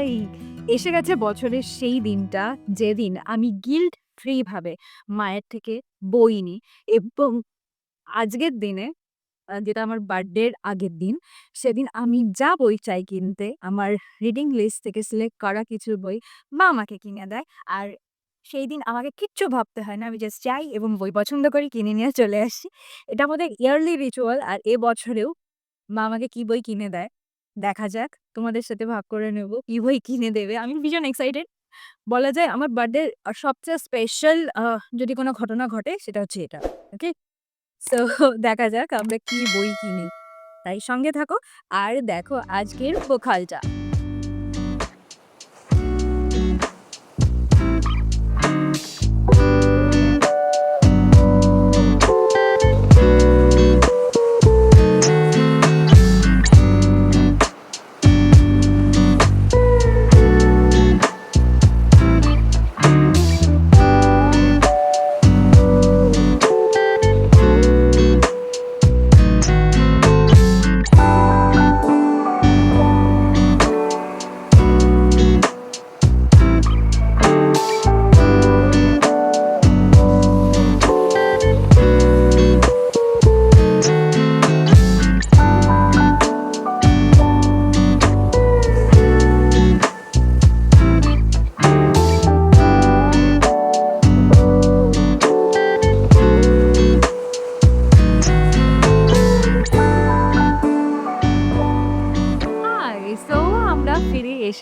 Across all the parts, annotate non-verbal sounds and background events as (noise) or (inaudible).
High! এসে গেছে বছরের সেই দিনটা যেদিন আমি গিল্ট ফ্রি ভাবে মায়ের থেকে বই নিই এবং আজকের দিনে যেটা আমার বার্থডের আগের দিন, সেদিন আমি যা বই চাই কিনতে আমার রিডিং লিস্ট থেকে সিলেক্ট করা কিছু বই মা আমাকে কিনে দেয়। আর সেই দিন আমাকে কিচ্ছু ভাবতে হয় না। আমি জাস্ট যাই এবং বই পছন্দ করি কিনে নিয়ে চলে আসি। এটা আমাদের ইয়ারলি রিচুয়াল আর এ বছরেও মা আমাকে কি বই কিনে দেয় দেখা যাক। তোমাদের সাথে ভাগ করে নেব কি বই কিনে দেবে। আমি ভীষণ এক্সাইটেড। বলা যায় আমার বার্থডে সবচেয়ে স্পেশাল যদি কোনো ঘটনা ঘটে, সেটা হচ্ছে এটা। ওকে? সো (laughs) দেখা যাক আমরা কি বই কিনি। তাই সঙ্গে থাকো আর দেখো আজকের বুক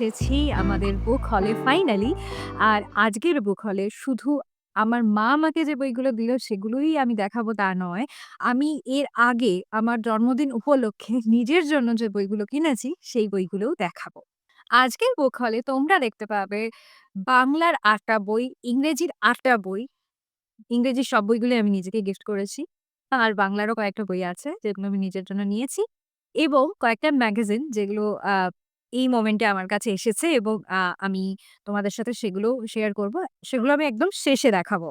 এসেছি আমাদের বুক হলে ফাইনালি। আর আজকের বুক হলে শুধু আমার মা আমাকে যে বইগুলো দিল সেগুলোই আমি দেখাবো তা নয়। আমি এর আগে আমার জন্মদিন উপলক্ষে নিজের জন্য যে বইগুলো কিনেছি সেই বইগুলোও দেখাবো। আজকের বুক হলে তোমরা দেখতে পাবে বাংলার ৮ টা বই, ইংরেজির ৮ টা বই। ইংরেজির সব বইগুলোই আমি নিজেকে গিফট করেছি। আর বাংলারও কয়েকটা বই আছে যেগুলো আমি নিজের জন্য নিয়েছি। এবং কয়েকটা ম্যাগাজিন যেগুলো এই মোমেন্টে আমার কাছে এসেছে এবং আমি তোমাদের সাথে সেগুলো শেয়ার করব। সেগুলো আমি একদম শেষে দেখাবো।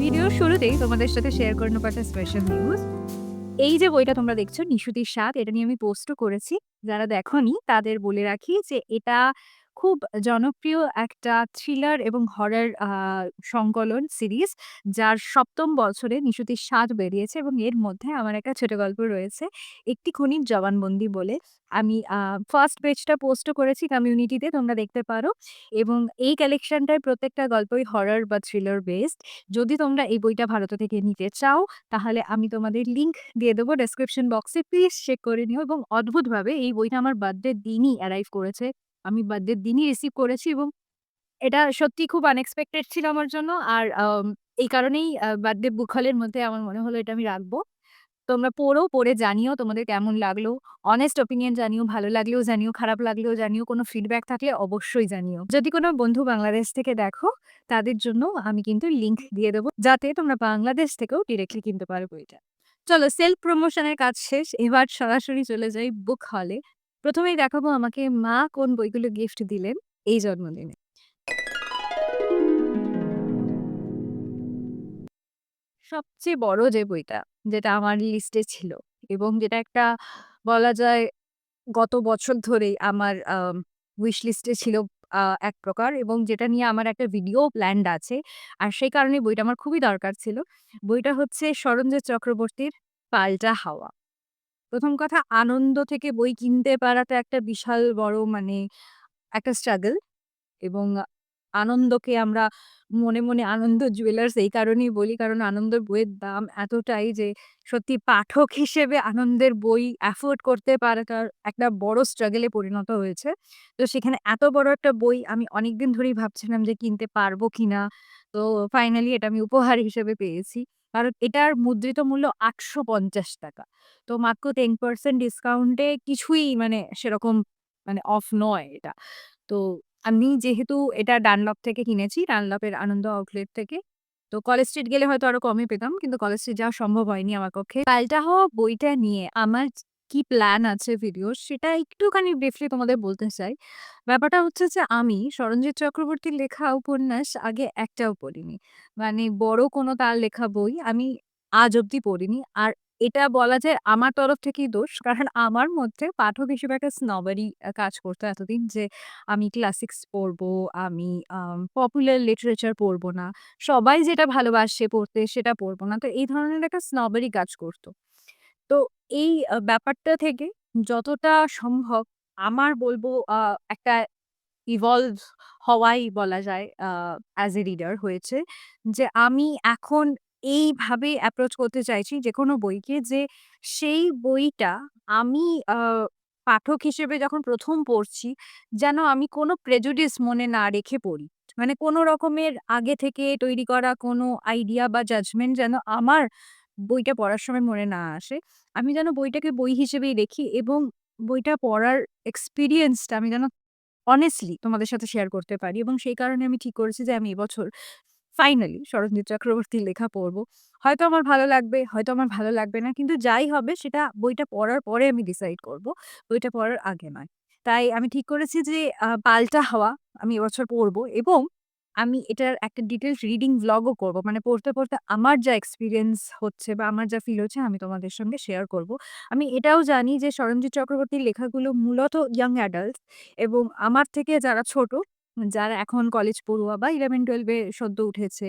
ভিডিওর শুরুতেই তোমাদের সাথে শেয়ার করে নেব একটা স্পেশাল নিউজ। এই যে বইটা তোমরা দেখছ, 'নিশুতির স্বাদ' এটা নিয়ে আমি পোস্টও করেছি। যারা দেখোনি, তাদের বলে রাখি যে এটা খুব জনপ্রিয় একটা থ্রিলার এবং হরর সংকলন সিরিজ। যার ৭ম বছরে 'নিশুতির স্বাদ' বেরিয়েছে এবং এর মধ্যে আমার একটা ছোট গল্প রয়েছে 'একটি খুনির জবানবন্দি' বলে। আমি ফার্স্ট পেজটা পোস্টও করেছি কমিউনিটিতে তোমরা দেখতে পারো। এবং এই কালেকশনটার প্রত্যেকটা গল্পই হরর বা থ্রিলার বেসড। যদি তোমরা এই বইটা ভারত থেকে নিতে চাও, তাহলে আমি তোমাদের লিংক দিয়ে দেবো ডেসক্রিপশন বক্সে। প্লিজ চেক করে নিও এবং অদ্ভুতভাবে এই বইটা আমার বার্থডের দিনই অ্যারাইভ করেছে। আমি বার্থডের দিনই রিসিভ করেছি এবং এটা সত্যিই খুব আনএক্সপেক্টেড ছিল আমার জন্য। আর এই কারণেই বার্থডে বুক হলের মধ্যে আমার মনে হলো এটা আমি রাখব। তোমরা পড়ো, পড়ে জানিও তোমাদের কেমন লাগল। অনেস্ট ওপিনিয়ন জানিও, ভালো লাগলেও জানিও, খারাপ লাগলেও জানিও। কোনো ফিডব্যাক থাকলে অবশ্যই জানিও। যদি কোনো বন্ধু বাংলাদেশ থেকে দেখো তাদের জন্য আমি কিন্তু লিংক দিয়ে দেবো। যাতে তোমরা বাংলাদেশ থেকেও ডিরেক্টলি কিনতে পারো বইটা। চলো সেলফ প্রমোশন এর কাজ শেষ। এবার সরাসরি চলে যাই বুক হলে। ১ম এই দেখাবো আমাকে মা কোন বইগুলো গিফট দিলেন এই জন্মদিনে। সবচেয়ে বড় যে বইটা, যেটা আমার লিস্টে ছিল এবং যেটা একটা বলা যায় গত বছর ধরেই আমার আম উইশ লিস্টে ছিল এক প্রকার এবং যেটা নিয়ে আমার একটা ভিডিও প্ল্যান্ড আছে। আর সেই কারণেই বইটা আমার খুবই দরকার ছিল। বইটা হচ্ছে শরঞ্জিত চক্রবর্তীর 'পাল্টা হাওয়া'। ১ম কথা আনন্দ থেকে বই কিনতে পারাটা একটা বিশাল বড় মানে একটা স্ট্রাগল এবং আনন্দকে আমরা মনে, মনে আনন্দ জুয়েলার্স এই কারণেই বলি কারণ আনন্দের বইয়ের দাম এতটাই যে সত্যি পাঠক হিসেবে আনন্দের বই অ্যাফোর্ড করতে পারাটা একটা বড় স্ট্রাগল পরিণত হয়েছে। তো সেখানে এত বড় একটা বই আমি অনেকদিন ধরেই ভাবছিলাম যে কিনতে পারব কিনা। তো ফাইনালি এটা আমি উপহার হিসেবে পেয়েছি। কারণ এটার মুদ্রিত মূল্য ৳৮৫০ তো মাত্র 10% ডিসকাউন্টে কিছুই মানে সেরকম মানে অফ নয় এটা। তো আমি যেহেতু এটা ডানলপ থেকে কিনেছি, ডানলপের আনন্দ আউটলেট থেকে। তো কলেজ স্ট্রিট গেলে হয়তো আরও কমে পেতাম। কিন্তু কলেজ স্ট্রিট যাওয়া সম্ভব হয়নি আমার পক্ষে। 'পাল্টা হওয়া বইটা নিয়ে আমার কি প্ল্যান আছে ভিডিওর সেটা একটুখানি ব্রিফলি তোমাদের বলতে চাই। ব্যাপারটা হচ্ছে যে আমি শরঞ্জিত চক্রবর্তীর লেখা উপন্যাস আগে একটাও পড়িনি। মানে বড় কোনো তার লেখা বই আমি আজ অব্দি পড়িনি। আর এটা বলা যায় আমার তরফ থেকেই দোষ। কারণ আমার মধ্যে পাঠক হিসেবে একটা স্নবারি কাজ করতো এতদিন যে আমি ক্লাসিক্স পড়ব, আমি পপুলার লিটারেচার পড়ব না। সবাই যেটা ভালোবাসে পড়তে সেটা পড়ব না। তো এই ধরনের একটা স্নবারি কাজ করতো। তো এই ব্যাপারটা থেকে যতটা সম্ভব আমার বলব একটা ইভলভ হওয়াই বলা যায় অ্যাজ এ রিডার হয়েছে। যে আমি এখন এইভাবে অ্যাপ্রোচ করতে চাইছি যেকোনো বইকে যে সেই বইটা আমি পাঠক হিসেবে যখন ১ম পড়ছি যেন আমি কোনো প্রেজুডিস মনে না রেখে পড়ি। মানে কোনো রকমের আগে থেকে তৈরি করা কোনো আইডিয়া বা জাজমেন্ট যেন আমার বইটা পড়ার সময় মনে না আসে। আমি যেন বইটাকে বই হিসেবেই দেখি এবং বইটা পড়ার এক্সপিরিয়েন্সটা আমি যেন অনেস্টলি তোমাদের সাথে শেয়ার করতে পারি এবং সেই কারণে আমি ঠিক করেছি যে আমি এবছর ফাইনালি শরৎচন্দ্র চক্রবর্তীর লেখা পড়ব হয়তো আমার ভালো লাগবে, হয়তো আমার ভালো লাগবে না। কিন্তু যাই হবে সেটা বইটা পড়ার পরে আমি ডিসাইড করব। বইটা পড়ার আগে নয়। তাই আমি ঠিক করেছি যে 'পাল্টা হাওয়া' আমি এবছর পড়ব এবং আমি এটার একটা ডিটেলস রিডিং ভ্লগও করব। মানে পড়তে, পড়তে আমার যা এক্সপেরিয়েন্স হচ্ছে বা আমার যা ফিল হচ্ছে আমি তোমাদের সঙ্গে শেয়ার করব। আমি এটাও জানি যে শরণজিৎ চক্রবর্তীর লেখাগুলো মূলত ইয়াং অ্যাডাল্টস এবং আমার থেকে যারা ছোট, যারা এখন কলেজ পড়ুয়া বা 11-12 এ সদ্য উঠেছে,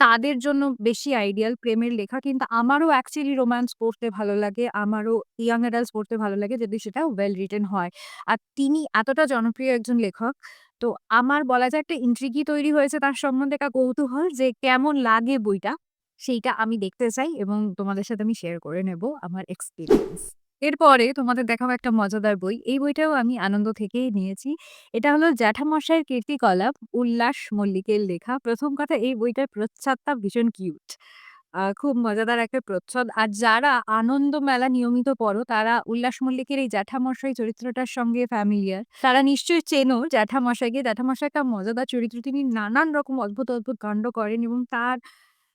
তাদের জন্য বেশি আইডিয়াল প্রেমের লেখা। কিন্তু আমারও অ্যাকচুয়ালি রোম্যান্স পড়তে ভালো লাগে। আমারও ইয়াং অ্যাডাল্টস পড়তে ভালো লাগে যদি সেটা ওয়েল রিটেন হয়। আর তিনি এতটা জনপ্রিয় একজন লেখক। তো আমার বলা যায় একটা ইন্ট্রিগই তৈরি হয়েছে তার সম্বন্ধে একটা কৌতূহল যে কেমন লাগে বইটা, সেইটা আমি দেখতে চাই এবং তোমাদের সাথে আমি শেয়ার করে নেব আমার এক্সপিরিয়েন্স এরপরে তোমাদের দেখাবো একটা মজাদার বই। এই বইটাও আমি আনন্দ থেকেই নিয়েছি। এটা হলো জ্যাঠামশাইয়ের কীর্তিকলাপ উল্লাস মল্লিকের লেখা। প্রথম কথা এই বইটার প্রচ্ছদটা ভীষণ কিউট। আ খুব মজাদার একটা প্রচ্ছদ। আর যারা আনন্দ মেলা নিয়মিত পড়ো তারা উল্লাস মল্লিকের এই জ্যাঠামশাই চরিত্রটার সঙ্গে ফ্যামিলিয়ার। তারা নিশ্চয়ই চেনো জ্যাঠামশাইকে। জ্যাঠামশাই একটা মজাদার চরিত্র। তিনি নানান রকম অদ্ভুত, অদ্ভুত কাণ্ড করেন এবং তার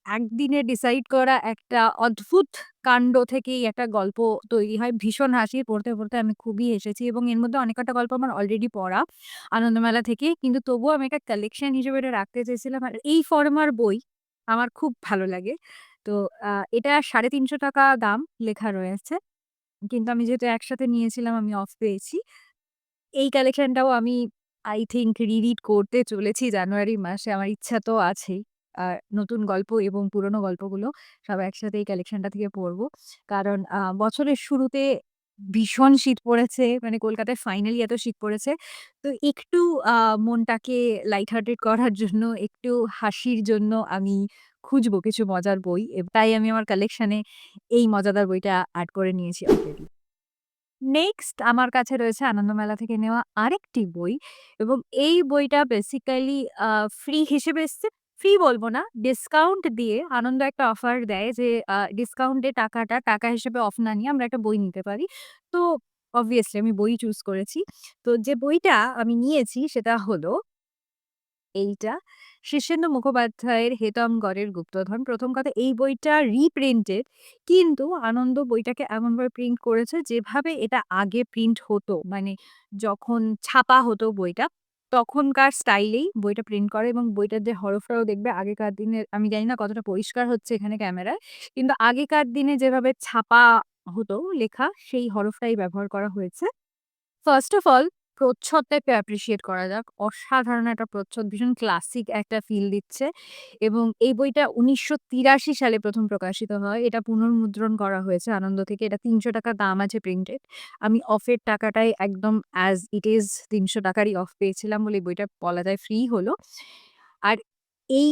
একদিনে ডিসাইড করা একটা অদ্ভুত কাণ্ড থেকেই একটা গল্প তৈরি হয়। ভীষণ হাসির। পড়তে, পড়তে আমি খুবই হেসেছি এবং এর মধ্যে অনেক কটা গল্প আমার অলরেডি পড়া আনন্দমেলা থেকে। কিন্তু তবুও আমি একটা কালেকশন হিসেবে এটা রাখতে চেয়েছিলাম। আর এই ফরমার বই আমার খুব ভালো লাগে। তো এটা ৳৩৫০ দাম লেখা রয়েছে। কিন্তু আমি যেহেতু একসাথে নিয়েছিলাম আমি অফ পেয়েছি। এই কালেকশনটাও আমি আই থিংক রি-রিড করতে চলেছি জানুয়ারি মাসে। আমার ইচ্ছা তো আছেই। আর নতুন গল্প এবং পুরনো গল্পগুলো সব একসাথে এই কালেকশনটা থেকে পড়ব। কারণ বছরের শুরুতে ভীষণ শীত পড়েছে। মানে কলকাতায় ফাইনালি এত শীত পড়েছে। তো একটু মনটাকে লাইট হার্টেড করার জন্য, একটু হাসির জন্য আমি খুঁজবো কিছু মজার বই। তাই আমি আমার কালেকশনে এই মজাদার বইটা অ্যাড করে নিয়েছি অলরেডি। নেক্সট আমার কাছে রয়েছে আনন্দমেলা থেকে নেওয়া আরেকটি বই এবং এই বইটা বেসিক্যালি ফ্রি হিসেবে এসছে। ফ্রি বলব না, ডিসকাউন্ট দিয়ে আনন্দ একটা অফার দেয় যে ডিসকাউন্টে টাকাটা টাকা হিসেবে অফ না নিয়ে আমরা একটা বই নিতে পারি। তো অবভিয়াসলি আমি বই চুজ করেছি। তো যে বইটা আমি নিয়েছি সেটা হলো এইটা শীর্ষেন্দু মুখোপাধ্যায়ের 'হেতমগড়ের গুপ্তধন'। প্রথম কথা এই বইটা রিপ্রিন্টেড কিন্তু আনন্দ বইটাকে এমনভাবে প্রিন্ট করেছে যেভাবে এটা আগে প্রিন্ট হতো। মানে যখন ছাপা হতো বইটা, তখনকার স্টাইলেই বইটা প্রিন্ট করে এবং বইটার যে হরফটাও দেখবে আগেকার দিনের আমি জানি না কতটা পরিষ্কার হচ্ছে এখানে ক্যামেরায়। কিন্তু আগেকার দিনে যেভাবে ছাপা হতো লেখা সেই হরফটাই ব্যবহার করা হয়েছে। ফার্স্ট অফ অল প্রচ্ছদটাকে অ্যাপ্রিসিয়েট করা যাক। অসাধারণ একটা প্রচ্ছদ, ভীষণ ক্লাসিক একটা ফিল দিচ্ছে এবং এই বইটা ১৯৮৩ সালে প্রথম প্রকাশিত হয়। এটা পুনর্মুদ্রণ করা হয়েছে আনন্দ থেকে। এটা ৳৩০০ দাম আছে প্রিন্টেড। আমি অফের টাকাটাই একদম অ্যাজ ইট ইজ ৳৩০০ অফ পেয়েছিলাম বলে বইটা বলা যায় ফ্রি হলো। আর এই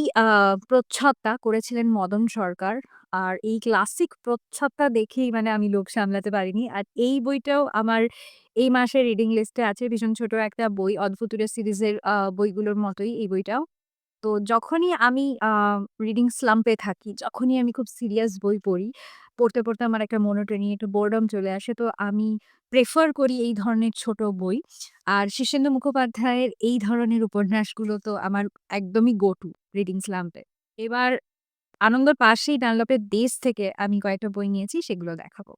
প্রচ্ছদটা করেছিলেন মদন সরকার। আর এই ক্লাসিক প্রচ্ছদটা দেখেই মানে আমি লোক সামলাতে পারিনি। আর এই বইটাও আমার এই মাসের রিডিং লিস্টে আছে। ভীষণ ছোট একটা বই। অদ্ভুতুড়ে সিরিজের বইগুলোর মতোই এই বইটাও। তো যখনই আমি রিডিং স্লাম্প থাকি, যখনই আমি খুব সিরিয়াস বই পড়ি, পড়তে, পড়তে আমার একটা মনোটোনি, একটু বোরডম চলে আসে। তো আমি প্রেফার করি এই ধরনের ছোট বই। আর শীর্ষেন্দু মুখোপাধ্যায়ের এই ধরনের উপন্যাসগুলো তো আমার একদমই গো টু রিডিং স্লাম্প। এবার আনন্দর পাশেই ডানলপের 'দেশ' থেকে আমি কয়েকটা বই নিয়েছি সেগুলো দেখাবো।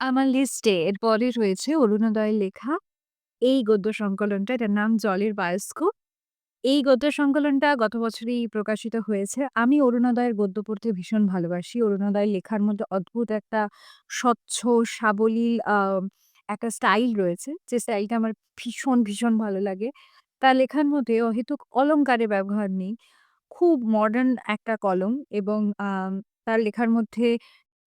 আমার লিস্টে এরপরে রয়েছে অরুণোদয়ের লেখা এই গদ্য সংকলনটা। এটার নাম 'জলের বায়োস্কোপ'। এই গদ্য সংকলনটা গত বছরই প্রকাশিত হয়েছে। আমি অরুণোদয়ের গদ্য পড়তে ভীষণ ভালোবাসি। অরুণোদয় লেখার মধ্যে অদ্ভুত একটা স্বচ্ছ সাবলীল একটা স্টাইল রয়েছে। যে স্টাইলটা আমার ভীষণ, ভীষণ ভালো লাগে। তার লেখার মধ্যে অহেতুক অলংকারের ব্যবহার নেই। খুব মডার্ন একটা কলম এবং তার লেখার মধ্যে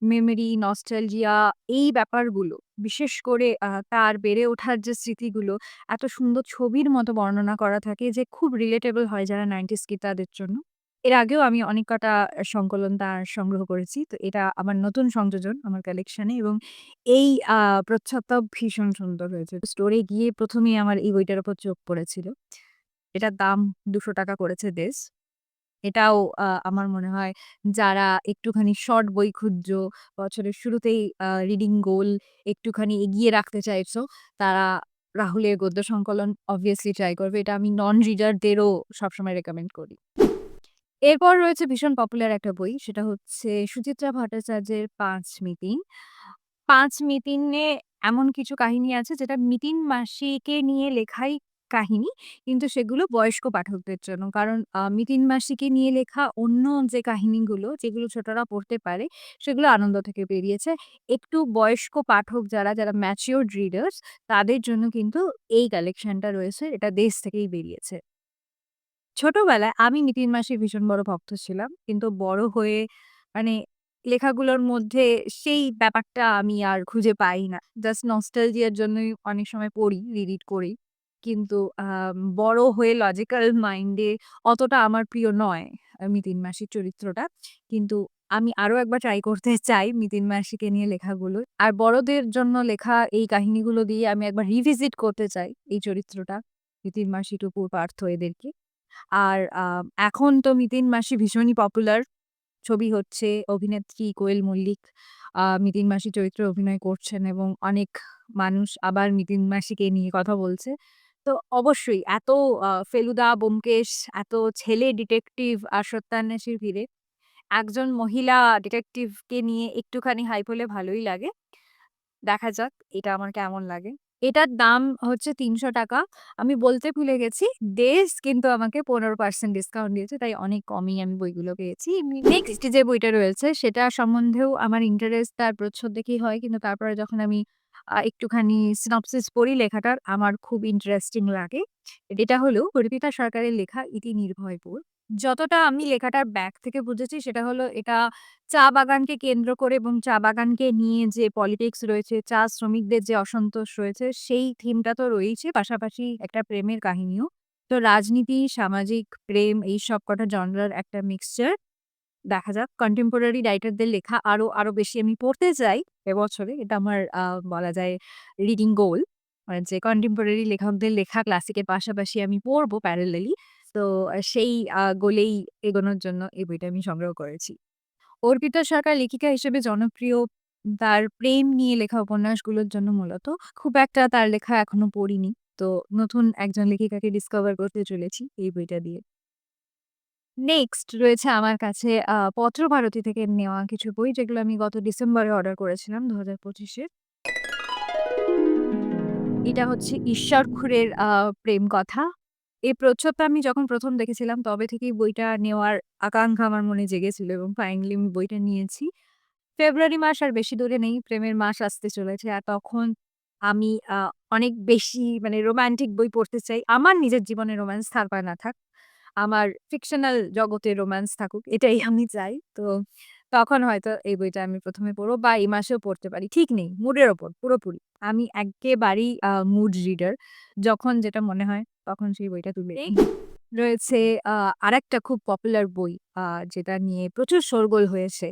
মেমোরি, নস্টালজিয়া এই ব্যাপারগুলো বিশেষ করে তার বেড়ে ওঠার যে স্মৃতিগুলো এত সুন্দর ছবির মতো বর্ণনা করা থাকে যে খুব রিলেটেবল হয় যারা 90s কিড তাদের জন্য। এর আগেও আমি অনেক কটা সংকলন তার সংগ্রহ করেছি। তো এটা আমার নতুন সংযোজন আমার কালেকশনে এবং এই আ ভীষণ সুন্দর হয়েছে। স্টোরে গিয়ে ১ম এই আমার এই বইটার উপর চোখ পড়েছিল। এটার দাম ৳২০০ করেছে দেস। এটাও আমার মনে হয় যারা একটুখানি শর্ট বই খুঁজছো, বছরের শুরুতেই রিডিং গোল একটুখানি এগিয়ে রাখতে চাইছো, তারা রাহুলের গদ্য সংকলন obviously ট্রাই করবে। এটা আমি নন রিডারদেরও সবসময় রেকমেন্ড করি। এরপর রয়েছে ভীষণ পপুলার একটা বই। সেটা হচ্ছে সুচিত্রা ভট্টাচার্যের 'পাঁচ মিতিন'। 'পাঁচ মিতিনে' এমন কিছু কাহিনী আছে যেটা মিতিন মাসিকে নিয়ে লেখাই কাহিনী। কিন্তু সেগুলো বয়স্ক পাঠকদের জন্য। কারণ আ মাসিকে নিয়ে লেখা অন্য যে কাহিনীগুলো যেগুলো ছোটরা পড়তে পারে সেগুলো আনন্দ থেকে বেরিয়েছে। একটু বয়স্ক পাঠক যারা, যারা ম্যাচিউরড রিডার্স তাদের জন্য কিন্তু এই কালেকশনটা রয়েছে। এটা দেশ থেকেই বেরিয়েছে। ছোটবেলায় আমি মিতিন মাসির ভীষণ বড় ভক্ত ছিলাম। কিন্তু বড় হয়ে মানে লেখাগুলোর মধ্যে সেই ব্যাপারটা আমি আর খুঁজে পাই না। জাস্ট নস্টালজিয়ার জন্যই অনেক সময় পড়ি, রিরিড করি। কিন্তু বড় হয়ে লজিক্যাল মাইন্ডে অতটা আমার প্রিয় নয় মিতিন মাসির চরিত্রটা। কিন্তু আমি আরও একবার ট্রাই করতে (laughs) চাই মিতিন মাসিকে নিয়ে লেখাগুলো। আর বড়দের জন্য লেখা এই কাহিনীগুলো দিয়ে আমি একবার রিভিজিট করতে চাই এই চরিত্রটা। মিতিন মাসি, টুকু, পার্থ এদেরকে। আর এখন তো মিতিন মাসি ভীষণই পপুলার। ছবি হচ্ছে, অভিনেত্রী কোয়েল মল্লিক মিতিন মাসির চরিত্রে অভিনয় করছেন এবং অনেক মানুষ আবার মিতিন মাসিকে নিয়ে কথা বলছে। তো অবশ্যই এত ফেলুদা, ব্যোমকেশ, এত ছেলে ডিটেকটিভ আর সত্যান্বেষীর ভিড়ে একজন মহিলা ডিটেকটিভকে নিয়ে একটুখানি হাইপ হলে ভালোই লাগে। দেখা যাক এটা আমার কেমন লাগে। এটার দাম হচ্ছে ৳৩০০ আমি বলতে ভুলে গেছি। দেশ কিন্তু আমাকে ১৫% ডিসকাউন্ট দিয়েছে। তাই অনেক কমই আমি বইগুলো পেয়েছি। নেক্সট যে বইটা রয়েছে সেটা সম্বন্ধেও আমার ইন্টারেস্ট তার প্রচ্ছদ দেখেই হয়। কিন্তু তারপরে যখন আমি একটুখানি সিনপসিস পড়ি লেখাটার আমার খুব ইন্টারেস্টিং লাগে। এটা হলো অর্পিতা সরকারের লেখা 'ইতি নির্ভয়পুর'। যতটা আমি লেখাটার ব্যাক থেকে বুঝেছি সেটা হলো এটা চা বাগানকে কেন্দ্র করে এবং চা বাগানকে নিয়ে যে পলিটিক্স রয়েছে, চা শ্রমিকদের যে অসন্তোষ রয়েছে সেই থিমটা তো রয়েইছে। পাশাপাশি একটা প্রেমের কাহিনীও। তো রাজনীতি, সামাজিক, প্রেম এই সব কটা জনরার একটা মিক্সচার। দেখা যাক কন্টেম্পোরারি রাইটারদের লেখা আরও, আরও বেশি আমি পড়তে চাই এবছরে। এটা আমার বলা যায় রিডিং গোল। মানে যে কন্টেম্পোরারি লেখকদের লেখা ক্লাসিকের পাশাপাশি আমি পড়ব প্যারালালি। তো সেই গোলেই এগোনোর জন্য এই বইটা আমি সংগ্রহ করেছি। অর্পিতা সরকার লেখিকা হিসেবে জনপ্রিয় তার প্রেম নিয়ে লেখা উপন্যাসগুলোর জন্য মূলত। খুব একটা তার লেখা এখনও পড়িনি। তো নতুন একজন লেখিকাকে ডিসকভার করতে চলেছি এই বইটা দিয়ে। নেক্সট রয়েছে আমার কাছে পত্রভারতী থেকে নেওয়া কিছু বই, যেগুলো আমি গত ডিসেম্বরে অর্ডার করেছিলাম ২০২৫ এ। এটা হচ্ছে ঈশ্বর খুরের প্রেম কথা। এই প্রচ্ছদটা আমি যখন ১ম দেখেছিলাম, তবে থেকেই বইটা নেওয়ার আকাঙ্ক্ষা আমার মনে জেগেছিল এবং ফাইনালি আমি বইটা নিয়েছি। ফেব্রুয়ারি মাস আর বেশি দূরে নেই। প্রেমের মাস আসতে চলেছে। আর তখন আমি অনেক বেশি মানে রোমান্টিক বই পড়তে চাই। আমার নিজের জীবনে রোম্যান্স থাক বা না থাক। আমার ফিকশনাল জগতে রোম্যান্স থাকুক এটাই আমি চাই। তো তখন হয়তো এই বইটা আমি প্রথমে পড়ো বা এই মাসেও পড়তে পারি। ঠিক নেই। মুডের ওপর পুরোপুরি। আমি একেবারেই মুড রিডার। যখন যেটা মনে হয় তখন সেই বইটা তুলে। রয়েছে আরেকটা খুব পপুলার বই যেটা নিয়ে প্রচুর শোরগোল হয়েছে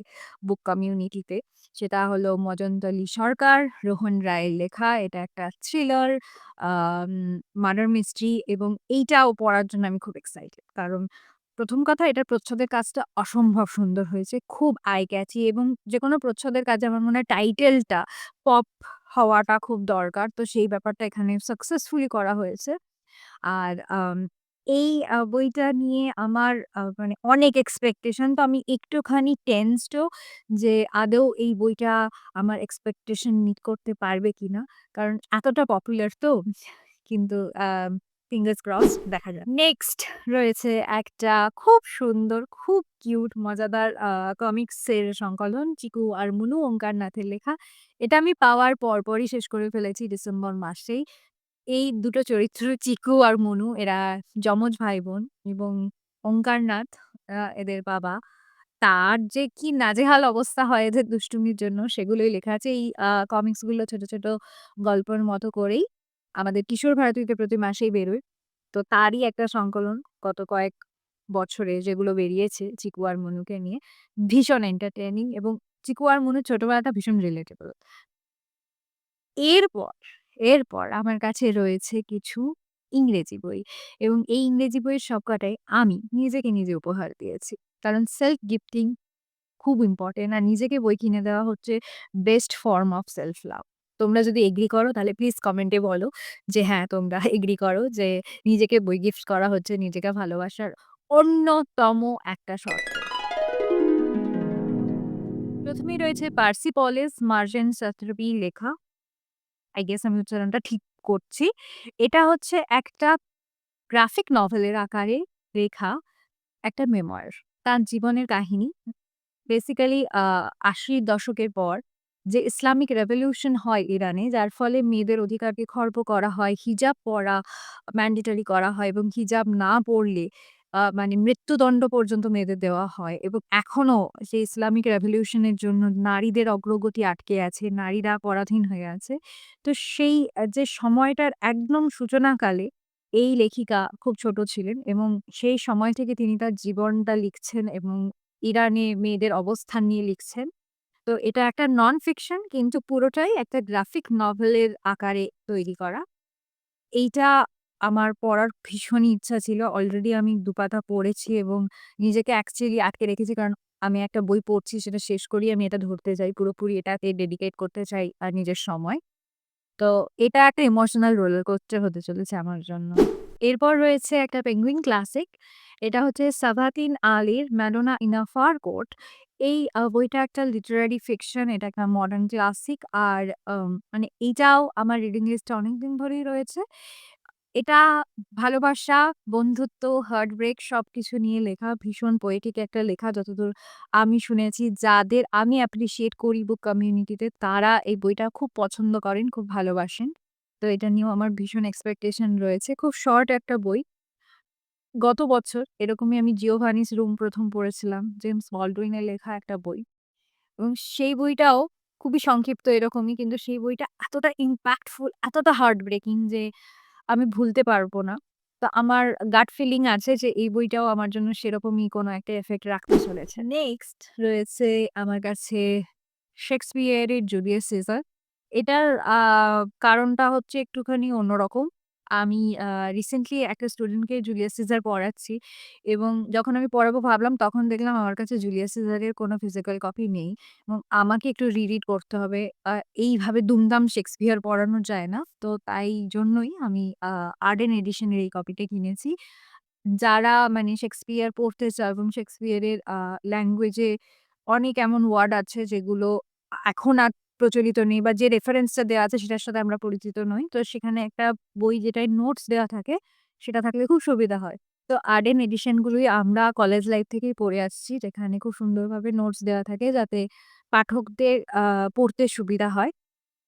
বুক কমিউনিটিতে। সেটা হলো মজনতলী সরকার, রোহন রায়ের লেখা। এটা একটা থ্রিলার, মার্ডার মিস্ট্রি এবং এইটাও পড়ার জন্য আমি খুব এক্সাইটেড। কারণ ১ম কথা এটার প্রচ্ছদের কাজটা অসম্ভব সুন্দর হয়েছে। খুব আই ক্যাচি এবং যেকোনো প্রচ্ছদের কাজে আমার মনে হয় টাইটেলটা পপ হওয়াটা খুব দরকার। তো সেই ব্যাপারটা এখানে সাকসেসফুলি করা হয়েছে। আর এই বইটা নিয়ে আমার মানে অনেক এক্সপেকটেশন। তো আমি একটুখানি টেনসড যে আদৌ এই বইটা আমার এক্সপেকটেশন মিট করতে পারবে কিনা। কারণ এতটা পপুলার তো। কিন্তু ফিঙ্গারস ক্রসড দেখা যাক। নেক্সট রয়েছে একটা খুব সুন্দর, খুব কিউট মজাদার কমিক্সের সংকলন 'চিকু আর মুনু' ওঙ্কার নাথের লেখা। এটা আমি পাওয়ার পরপরই শেষ করে ফেলেছি ডিসেম্বর মাসেই। এই দুটো চরিত্র চিকু আর মনু এরা যমজ ভাই-বোন এবং ওঙ্কার নাথ এদের বাবা। তার যে কি নাজেহাল অবস্থা হয় এদের দুষ্টুমির জন্য সেগুলোই লেখা আছে। এই আ কমিক্সগুলো ছোট, ছোট গল্পের মতো করেই আমাদের কিশোর ভারতীতে প্রতি মাসেই বেরোয়। তো তারই একটা সংকলন গত কয়েক বছরে যেগুলো বেরিয়েছে চিকু আর মনুকে নিয়ে। ভীষণ এন্টারটেইনিং এবং চিকু আর মনু ছোটবেলাটা ভীষণ রিলেটেবল। এরপর, এরপর আমার কাছে রয়েছে কিছু ইংরেজি বই এবং এই ইংরেজি বইয়ের সবকটাই আমি নিজেকে নিজে উপহার দিয়েছি। কারণ সেলফ গিফটিং খুব ইম্পোর্টেন্ট আর নিজেকে বই কিনে দেওয়া হচ্ছে best form of self love. তোমরা যদি এগ্রি করো তাহলে প্লিজ কমেন্টে বলো যে হ্যাঁ, তোমরা (laughs) এগ্রি করো যে নিজেকে বই গিফট করা হচ্ছে নিজেকে ভালোবাসার অন্যতম একটা শর্ত। প্রথমেই রয়েছে পার্সি পলেস মার্জেন্ট সাত্রাপি লেখা। আই গেস আমি উচ্চারণটা ঠিক করছি। এটা হচ্ছে একটা গ্রাফিক নভেলের আকারে লেখা একটা মেমোয়ার। তার জীবনের কাহিনী। বেসিক্যালি আ ৮০ দশকের পর যে ইসলামিক রেভলিউশন হয় ইরানে, যার ফলে মেয়েদের অধিকারকে খর্ব করা হয়, হিজাব পরা ম্যান্ডেটরি করা হয় এবং হিজাব না পড়লে মানে মৃত্যুদণ্ড পর্যন্ত মেয়েদের দেওয়া হয় এবং এখনও সেই ইসলামিক রেভলিউশনের জন্য নারীদের অগ্রগতি আটকে আছে, নারীরা পরাধীন হয়ে আছে। তো সেই যে সময়টার একদম সূচনাকালে এই লেখিকা খুব ছোট ছিলেন এবং সেই সময় থেকে তিনি তার জীবনটা লিখছেন এবং ইরানে মেয়েদের অবস্থান নিয়ে লিখছেন। তো এটা একটা নন ফিকশন কিন্তু পুরোটাই একটা গ্রাফিক নভেলের আকারে তৈরি করা। এইটা আমার পড়ার ভীষণই ইচ্ছা ছিল। অলরেডি আমি ২ পাতা পড়েছি এবং নিজেকে অ্যাকচুয়ালি আটকে রেখেছি। কারণ আমি একটা বই পড়ছি, সেটা শেষ করেই আমি এটা ধরতে চাই। পুরোপুরি এটাকে ডেডিকেট করতে চাই আ নিজের সময়। তো এটা একটা ইমোশনাল রোলার কোস্টার হতে চলেছে আমার জন্য। এরপর রয়েছে একটা পেঙ্গুইন ক্লাসিক। এটা হচ্ছে সাভাতিন আলীর 'Madonna in a fur coat'. এই বইটা একটা লিটারারি ফিকশন। এটা একটা মডার্ন ক্লাসিক। আর মানে এইটাও আমার রিডিং লিস্টে অনেকদিন ধরেই রয়েছে। এটা ভালোবাসা, বন্ধুত্ব, হার্টব্রেক সবকিছু নিয়ে লেখা। ভীষণ পোয়েটিক একটা লেখা যতদূর আমি শুনেছি। যাদের আমি অ্যাপ্রিশিয়েট করি বুক কমিউনিটিতে তারা এই বইটা খুব পছন্দ করেন, খুব ভালোবাসেন। তো এটা নিয়েও আমার ভীষণ এক্সপেকটেশন রয়েছে। খুব শর্ট একটা বই। গত বছর এরকমই আমি 'জিওভানিস রুম' ১ম পড়েছিলাম। জেমস বলডুইনের লেখা একটা বই। এবং সেই বইটাও খুবই সংক্ষিপ্ত এরকমই। কিন্তু সেই বইটা এতটা ইমপ্যাক্টফুল, এতটা হার্টব্রেকিং যে আমি ভুলতে পারব না। তো আমার গাট ফিলিং আছে যে এই বইটাও আমার জন্য সেরকমই কোনো একটা এফেক্ট রাখতে চলেছে। নেক্সট রয়েছে আমার কাছে শেক্সপিয়ারের 'জুলিয়াস সিজার'। এটার আ কারণটা হচ্ছে একটুখানি অন্যরকম। আমি রিসেন্টলি একটা স্টুডেন্টকে 'জুলিয়াস সিজার' পড়াচ্ছি এবং যখন আমি পড়াবো ভাবলাম, তখন দেখলাম আমার কাছে 'জুলিয়াস সিজারের' কোনো ফিজিক্যাল কপি নেই এবং আমাকে একটু রি-রিড করতে হবে। এইভাবে দুমদাম শেক্সপিয়ার পড়ানো যায় না। তো তাই জন্যই আমি, আ আর্ডেন এডিশনের এই কপিটা কিনেছি। যারা মানে শেক্সপিয়ার পড়তে চাও এবং শেক্সপিয়ারের ল্যাঙ্গুয়েজে অনেক এমন ওয়ার্ড আছে যেগুলো এখন আর প্রচলিত নেই বা যে রেফারেন্সটা দেওয়া আছে সেটার সাথে আমরা পরিচিত নই। তো সেখানে একটা বই যেটায় নোটস দেওয়া থাকে, সেটা থাকলে খুব সুবিধা হয়। তো আর্ডেন এডিশনগুলোই আমরা কলেজ লাইফ থেকেই পড়ে আসছি। যেখানে খুব সুন্দরভাবে নোটস দেওয়া থাকে যাতে পাঠকদের পড়তে সুবিধা হয়।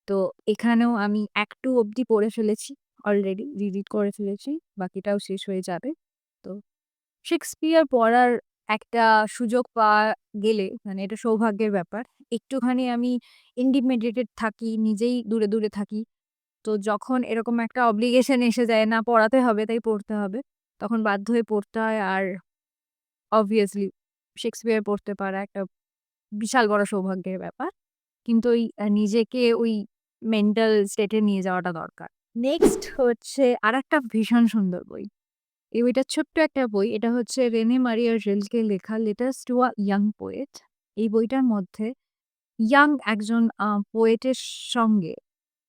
তো এখানেও আমি ১-২ অবধি পড়ে ফেলেছি অলরেডি। রি-রিড করে ফেলেছি। বাকিটাও শেষ হয়ে যাবে। তো শেক্সপিয়ার পড়ার একটা সুযোগ পাওয়া গেলে মানে এটা সৌভাগ্যের ব্যাপার। একটুখানি আমি ইন্টিমিডেটেড থাকি, নিজেই দূরে, দূরে থাকি। তো যখন এরকম একটা অব্লিগেশন এসে যায় না পড়াতে হবে তাই পড়তে হবে। তখন বাধ্য হয়ে পড়তে হয় আর অবভিয়াসলি শেক্সপিয়ার পড়তে পারা একটা বিশাল বড় সৌভাগ্যের ব্যাপার। কিন্তু ওই নিজেকে ওই মেন্টাল স্টেট নিয়ে যাওয়াটা দরকার। নেক্সট হচ্ছে আরেকটা ভীষণ সুন্দর বই। এই বইটা ছোট্ট একটা বই। এটা হচ্ছে রেনে মারিয়া রিলকে লেখা 'letters to a young poet'. এই বইটার মধ্যে ইয়াং একজন পোয়েটের সঙ্গে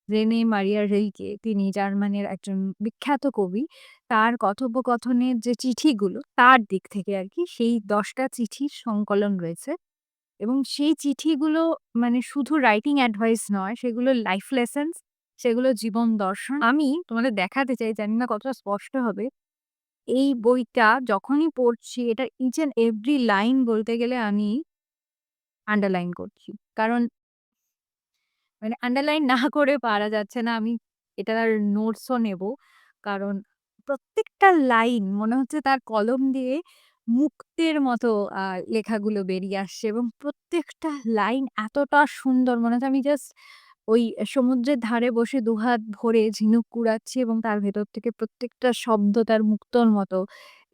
রেনে মারিয়া রিলকে তিনি জার্মানির একজন বিখ্যাত কবি। তার কথোপকথনের যে চিঠিগুলো তার দিক থেকে আর কি সেই দশটা চিঠির সংকলন রয়েছে। এবং সেই চিঠিগুলো মানে শুধু রাইটিং অ্যাডভাইস নয় সেগুলো লাইফ লেসেন্স সেগুলো জীবন দর্শন। আমি তোমাদের দেখাতে চাই, জানি না কতটা স্পষ্ট হবে। এই বইটা যখনই পড়ছি, এটা ইচ অ্যান্ড এভরি লাইন বলতে গেলে আমি আন্ডারলাইন করছি। কারণ মানে আন্ডারলাইন না করে পারা যাচ্ছে না। আমি এটার নোটসও নেব। কারণ প্রত্যেকটা লাইন মনে হচ্ছে তার কলম দিয়ে মুক্তের মতো লেখাগুলো বেরিয়ে আসছে এবং প্রত্যেকটা লাইন এতটা সুন্দর, মনে হচ্ছে আমি জাস্ট ওই সমুদ্রের ধারে বসে দুহাত ভরে ঝিনুক কুড়াচ্ছি এবং তার ভেতর থেকে প্রত্যেকটা শব্দ তার মুক্তোর মতো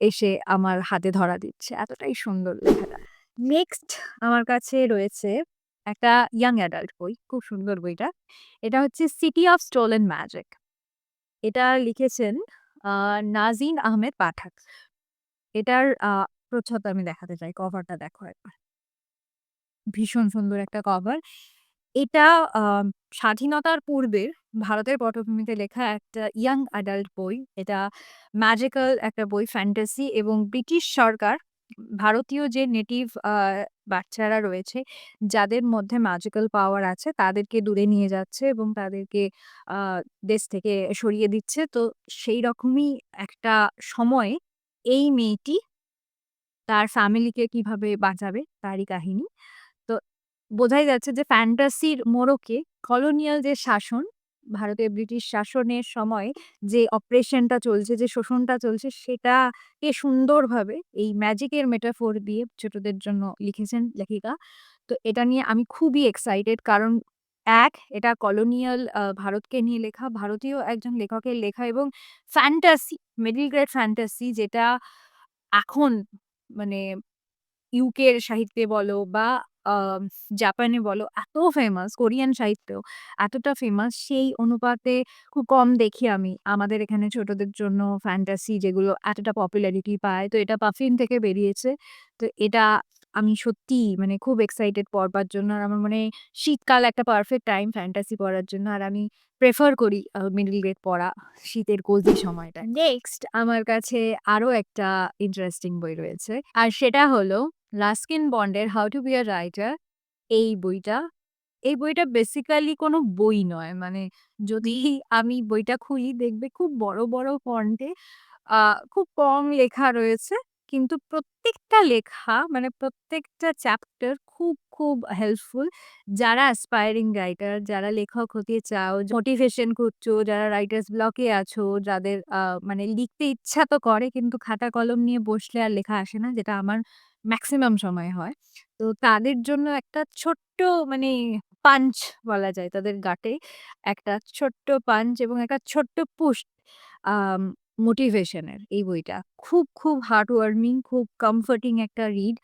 এসে আমার হাতে ধরা দিচ্ছে। এতটাই সুন্দর লেখাটা। নেক্সট আমার কাছে রয়েছে একটা ইয়াং অ্যাডাল্ট বই। খুব সুন্দর বইটা। এটা হচ্ছে 'সিটি অফ স্টোলেন ম্যাজিক'। এটা লিখেছেন নাজিন আহমেদ পাঠাক। এটার প্রচ্ছদ আমি দেখাতে চাই। কভারটা দেখো একবার। ভীষণ সুন্দর একটা কভার। এটা স্বাধীনতার পূর্বের ভারতের পটভূমিতে লেখা একটা ইয়াং অ্যাডাল্ট বই। এটা ম্যাজিক্যাল একটা বই ফ্যান্টাসি এবং ব্রিটিশ সরকার ভারতীয় যে নেটিভ বাচ্চারা রয়েছে, যাদের মধ্যে ম্যাজিক্যাল পাওয়ার আছে তাদেরকে দূরে নিয়ে যাচ্ছে এবং তাদেরকে দেশ থেকে সরিয়ে দিচ্ছে। তো সেইরকমই একটা সময়ে এই মেয়েটি তার ফ্যামিলিকে কীভাবে বাঁচাবে তারই কাহিনী। বোঝাই যাচ্ছে যে ফ্যান্টাসির মোড়কে কলোনিয়াল যে শাসন, ভারতের ব্রিটিশ শাসনের সময় যে অপারেশনটা চলছে, যে শোষণটা চলছে সেটাকে সুন্দরভাবে এই ম্যাজিকের মেটাফোর দিয়ে ছোটদের জন্য লিখেছেন লেখিকা। তো এটা নিয়ে আমি খুবই এক্সাইটেড কারণ এক এটা কলোনিয়াল ভারতকে নিয়ে লেখা, ভারতীয় একজন লেখকের লেখা এবং ফ্যান্টাসি, মিডিল গ্রেড ফ্যান্টাসি যেটা এখন মানে ইউকের সাহিত্যে বলো বা জাপানে বলো এত ফেমাস, কোরিয়ান সাহিত্যেও এতটা ফেমাস সেই অনুপাতে খুব কম দেখি আমি আমাদের এখানে ছোটদের জন্য ফ্যান্টাসি যেগুলো এতটা পপুলারিটি পায়। তো এটা পাফিন থেকে বেরিয়েছে। তো এটা আমি সত্যিই মানে খুব এক্সাইটেড পড়বার জন্য। আর আমার মনে শীতকাল একটা পারফেক্ট টাইম ফ্যান্টাসি পড়ার জন্য। আর আমি প্রেফার করি মিডল গ্রেড পড়া শীতের কোজি সময়টা। নেক্সট আমার কাছে আরও একটা ইন্টারেস্টিং বই রয়েছে। আর সেটা হলো রাস্কিন বন্ডের 'how to be a writer' এই বইটা। এই বইটা বেসিক্যালি কোনো বই নয়। মানে যদি আমি বইটা খুলি দেখবে খুব বড়, বড় ফন্টে খুব কম লেখা রয়েছে। কিন্তু প্রত্যেকটা লেখা মানে প্রত্যেকটা চ্যাপ্টার খুব, খুব হেল্পফুল। যারা অ্যাসপায়ারিং রাইটার, যারা লেখক হতে চাও, মোটিভেশন খুঁজছো, যারা রাইটার্স ব্লকে আছো, যাদের মানে লিখতে ইচ্ছা তো করে কিন্তু খাতা কলম নিয়ে বসলে আর লেখা আসে না যেটা আমার মেক্সিমাম সময় হয়। তো তাদের জন্য একটা ছোট্ট মানে পাঞ্চ বলা যায় তাদের গাটে একটা ছোট্ট পাঞ্চ এবং একটা ছোট্ট পুশ মোটিভেশনের এই বইটা। খুব, খুব হার্ট ওয়ার্মিং, খুব কমফোর্টিং একটা রিড।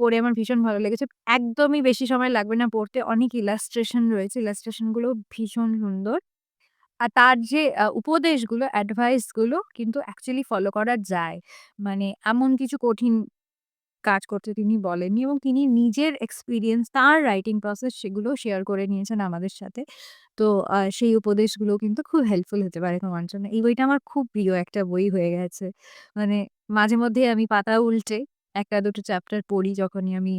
পড়ে আমার ভীষণ ভালো লেগেছে। একদমই বেশি সময় লাগবে না পড়তে। অনেক ইলাস্ট্রেশন রয়েছে। ইলাস্ট্রেশনগুলো ভীষণ সুন্দর। আর তার যে উপদেশগুলো, অ্যাডভাইসগুলো কিন্তু অ্যাকচুয়ালি ফলো করা যায়। মানে এমন কিছু কঠিন কাজ করতে তিনি বলেননি এবং তিনি নিজের এক্সপিরিয়েন্স তার রাইটিং প্রসেস সেগুলো শেয়ার করে নিয়েছেন আমাদের সাথে। তো সেই উপদেশগুলো কিন্তু খুব হেল্পফুল হতে পারে তোমার জন্য। এই বইটা আমার খুব প্রিয় একটা বই হয়ে গেছে। মানে মাঝে মধ্যেই আমি পাতা উল্টে একটা দুটো চ্যাপ্টার পড়ি যখনই আমি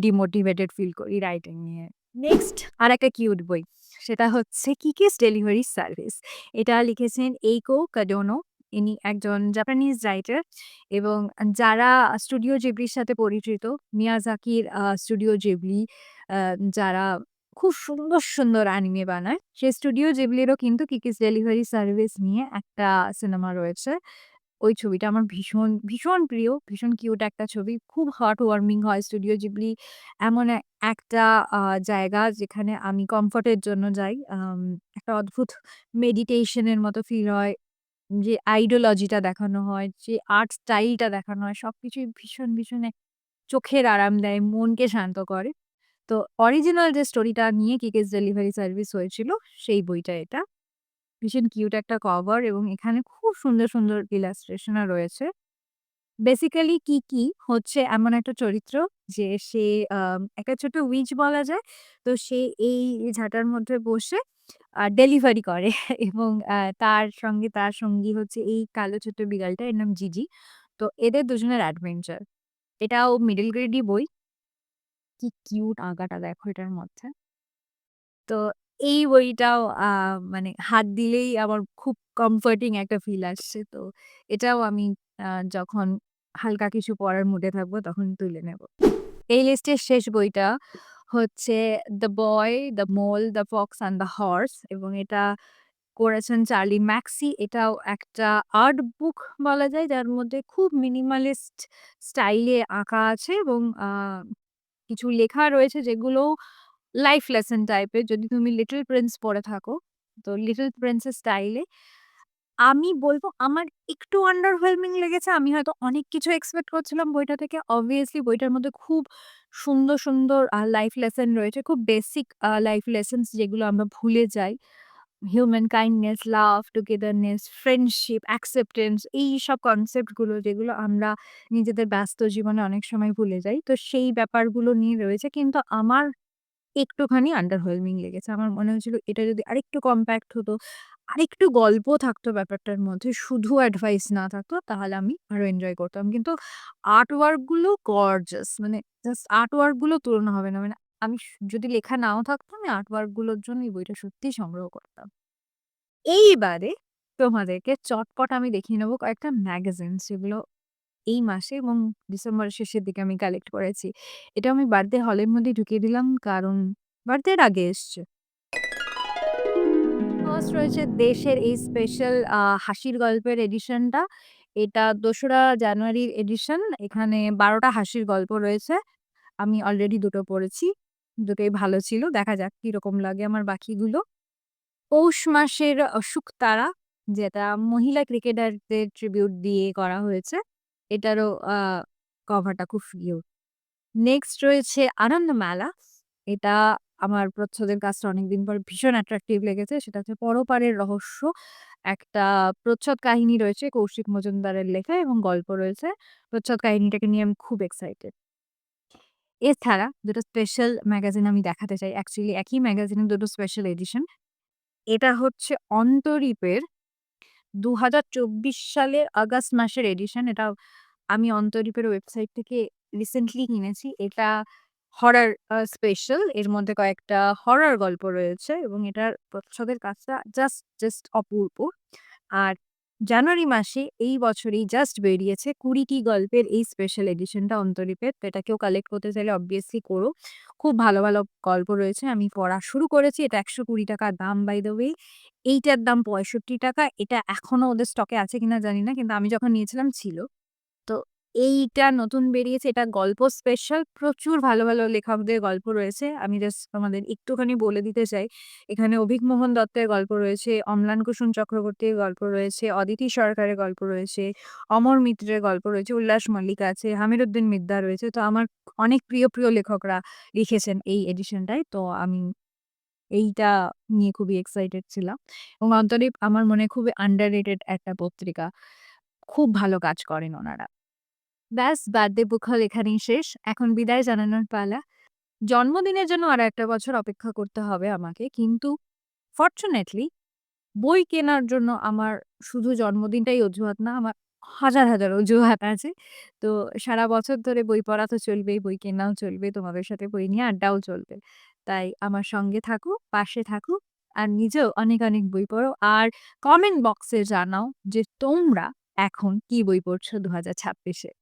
ডিমোটিভেটেড ফিল করি রাইটিং নিয়ে। নেক্সট আর একটা কিউট বই। সেটা হচ্ছে 'কিকি's ডেলিভারি সার্ভিস'। এটা লিখেছেন এইকো কাডোনো। ইনি একজন জাপানিজ রাইটার এবং যারা স্টুডিও জিবলির সাথে পরিচিত, মিয়াজাকির স্টুডিও জিবলি যারা খুব সুন্দর, সুন্দর অ্যানিমে বানায়। সেই স্টুডিও জিবলিরও কিন্তু 'কিকি's ডেলিভারি সার্ভিস' নিয়ে একটা সিনেমা রয়েছে। ওই ছবিটা আমার ভীষণ, ভীষণ প্রিয়। ভীষণ কিউট একটা ছবি। খুব হার্ট ওয়ার্মিং হয় স্টুডিও জিবলি এমন একটা জায়গা যেখানে আমি কমফোর্ট এর জন্য যাই। একটা অদ্ভুত মেডিটেশনের মতো ফিল হয়। যে আইডিওলজিটা দেখানো হয়, যে আর্ট স্টাইলটা দেখানো হয় সবকিছুই ভীষণ, ভীষণ চোখের আরাম দেয়, মনকে শান্ত করে। তো অরিজিনাল যে স্টোরিটা নিয়ে 'কিকি's ডেলিভারি সার্ভিস' হয়েছিল সেই বইটা এটা। ভীষণ কিউট একটা কভার এবং এখানে খুব সুন্দর, সুন্দর ইলাস্ট্রেশনও রয়েছে। বেসিক্যালি কিকি হচ্ছে এমন একটা চরিত্র যে সে একটা ছোট উইচ বলা যায়। তো সে এই ঝাঁটার মধ্যে বসে ডেলিভারি করে এবং তার সঙ্গে, তার সঙ্গী হচ্ছে এই কালো ছোট্ট বিড়ালটা, এর নাম জিজি। তো এদের দুজনের অ্যাডভেঞ্চার। এটাও মিডল গ্রেডই বই। কি কিউট আঁকাটা দেখো এটার মধ্যে। তো এই বইটাও মানে হাত দিলেই আমার খুব কমফোর্টিং একটা ফিল আসছে। তো এটাও আমি যখন হালকা কিছু পড়ার মুডে থাকব তখন তুলে নেব। এই লিস্টের শেষ বইটা হচ্ছে 'the boy, the mole, the fox and the horse' এবং এটা করেছেন চার্লি ম্যাক্সি। এটাও একটা আর্ট বুক বলা যায় যার মধ্যে খুব মিনিমালিস্ট স্টাইলে আঁকা আছে এবং কিছু লেখা রয়েছে যেগুলো লাইফ লেসন টাইপের। যদি তুমি 'লিটল প্রিন্স' পড়ে থাকো, তো 'লিটল প্রিন্সের' স্টাইলে। আমি বলব আমার একটু আন্ডারওয়েলমিং লেগেছে। আমি হয়তো অনেক কিছু এক্সপেক্ট করছিলাম বইটা থেকে। অবভিয়াসলি বইটার মধ্যে খুব সুন্দর, সুন্দর লাইফ লেসন রয়েছে। খুব বেসিক লাইফ লেসনস যেগুলো আমরা ভুলে যাই। Human kindness, love, togetherness, friendship, acceptance এইসব কনসেপ্টগুলো যেগুলো আমরা নিজেদের ব্যস্ত জীবনে অনেক সময় ভুলে যাই। তো সেই ব্যাপারগুলো নিয়ে রয়েছে। কিন্তু আমার একটুখানি আন্ডারওয়েলমিং লেগেছে। আমার মনে হয়েছিল এটা যদি আরেকটু কম্প্যাক্ট হতো, আরেকটু গল্প থাকতো ব্যাপারটার মধ্যে, শুধু অ্যাডভাইস না থাকতো তাহলে আমি আরও এনজয় করতাম। কিন্তু আর্ট ওয়ার্কগুলো গর্জাস মানে জাস্ট আর্ট ওয়ার্কগুলো তুলনা হবে না। মানে আমি যদি লেখা নাও থাকতো আমি আর্ট ওয়ার্কগুলোর জন্য এই বইটা সত্যিই সংগ্রহ করতাম। এইবারে তোমাদেরকে চটপট আমি দেখিয়ে নেব কয়েকটা ম্যাগাজিন সেগুলো এই মাসে এবং ডিসেম্বরের শেষের দিকে আমি কালেক্ট করেছি। এটা আমি বার্থডে হলের মধ্যেই ঢুকিয়ে দিলাম কারণ বার্থডের আগে এসছে। ফার্স্ট রয়েছে দেশের এই স্পেশাল হাসির গল্পের এডিশনটা। এটা দোসরা জানুয়ারির এডিশন। এখানে বারোটা হাসির গল্প রয়েছে। আমি অলরেডি দুটো পড়েছি। দুটোই ভালো ছিল। দেখা যাক কীরকম লাগে আমার বাকিগুলো। পৌষ মাসের আ শুকতারা যেটা মহিলা ক্রিকেটারদের ট্রিবিউট দিয়ে করা হয়েছে। এটারও কভারটা খুব কিউট। নেক্সট রয়েছে আনন্দমেলা। এটা আমার প্রচ্ছদের কাজটা অনেকদিন পর ভীষণ অ্যাট্রাকটিভ লেগেছে। সেটা হচ্ছে পরপারের রহস্য। একটা প্রচ্ছদ কাহিনী রয়েছে কৌশিক মজুমদারের লেখা এবং গল্প রয়েছে। প্রচ্ছদ কাহিনীটাকে নিয়ে আমি খুব এক্সাইটেড। এছাড়া দুটো স্পেশাল ম্যাগাজিন আমি দেখাতে চাই। অ্যাকচুয়ালি একই ম্যাগাজিনের দুটো স্পেশাল এডিশন। এটা হচ্ছে অন্তরীপের ২০২৪ সালের আগস্ট মাসের এডিশন। এটা আমি অন্তরীপের ওয়েবসাইট থেকে রিসেন্টলি কিনেছি। এটা হরর স্পেশাল। এর মধ্যে কয়েকটা হরর গল্প রয়েছে এবং এটার প্রচ্ছদের কাজটা জাস্ট, জাস্ট অপূর্ব। আর জানুয়ারি মাসে এই বছরেই জাস্ট বেরিয়েছে ২০ টি গল্পের এই স্পেশাল এডিশনটা অন্তরীপের। তো এটা কেউ কালেক্ট করতে চাইলে অবভিয়াসলি করো। খুব ভালো, ভালো গল্প রয়েছে। আমি পড়া শুরু করেছি। এটা ৳১২০ দাম বাই দ্য ওয়ে। এইটার দাম ৳৬৫ এটা এখনও ওদের স্টকে আছে কিনা জানি না। কিন্তু আমি যখন নিয়েছিলাম ছিল। তো এইটা নতুন বেরিয়েছে। এটা গল্প স্পেশাল। প্রচুর ভালো, ভালো লেখকদের গল্প রয়েছে। আমি জাস্ট তোমাদের একটুখানি বলে দিতে চাই। এখানে অভীক মোহন দত্তের গল্প রয়েছে, অম্লান কুসুম চক্রবর্তীর গল্প রয়েছে, অদিতি সরকারের গল্প রয়েছে, অমর মিত্রের গল্প রয়েছে, উল্লাস মল্লিক আছে, হামিরুদ্দিন মিদ্দা রয়েছে। তো আমার অনেক প্রিয়, প্রিয় লেখকরা লিখেছেন এই এডিশনটায়। তো আমি এইটা নিয়ে খুবই এক্সাইটেড ছিলাম। এবং অন্তরীপ আমার মনে খুবই আন্ডাররেটেড একটা পত্রিকা। খুব ভালো কাজ করেন ওনারা। ব্যাস বার্থডে বুক হল এখানেই শেষ। এখন বিদায় জানানোর পালা। জন্মদিনের জন্য আর একটা বছর অপেক্ষা করতে হবে আমাকে। কিন্তু ফরচুনেটলি বই কেনার জন্য আমার শুধু জন্মদিনটাই অজুহাত না। আমার হাজার, হাজার অজুহাত আছে। তো সারা বছর ধরে বই পড়া তো চলবেই, বই কেনাও চলবে, তোমাদের সাথে বই নিয়ে আড্ডাও চলবে। তাই আমার সঙ্গে থাকো, পাশে থাকো আর নিজেও অনেক, অনেক বই পড়ো। আর কমেন্ট বক্সে জানাও যে তোমরা এখন কি বই পড়ছো ২০২৬ এ।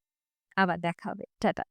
আবার দেখা হবে। টাটা।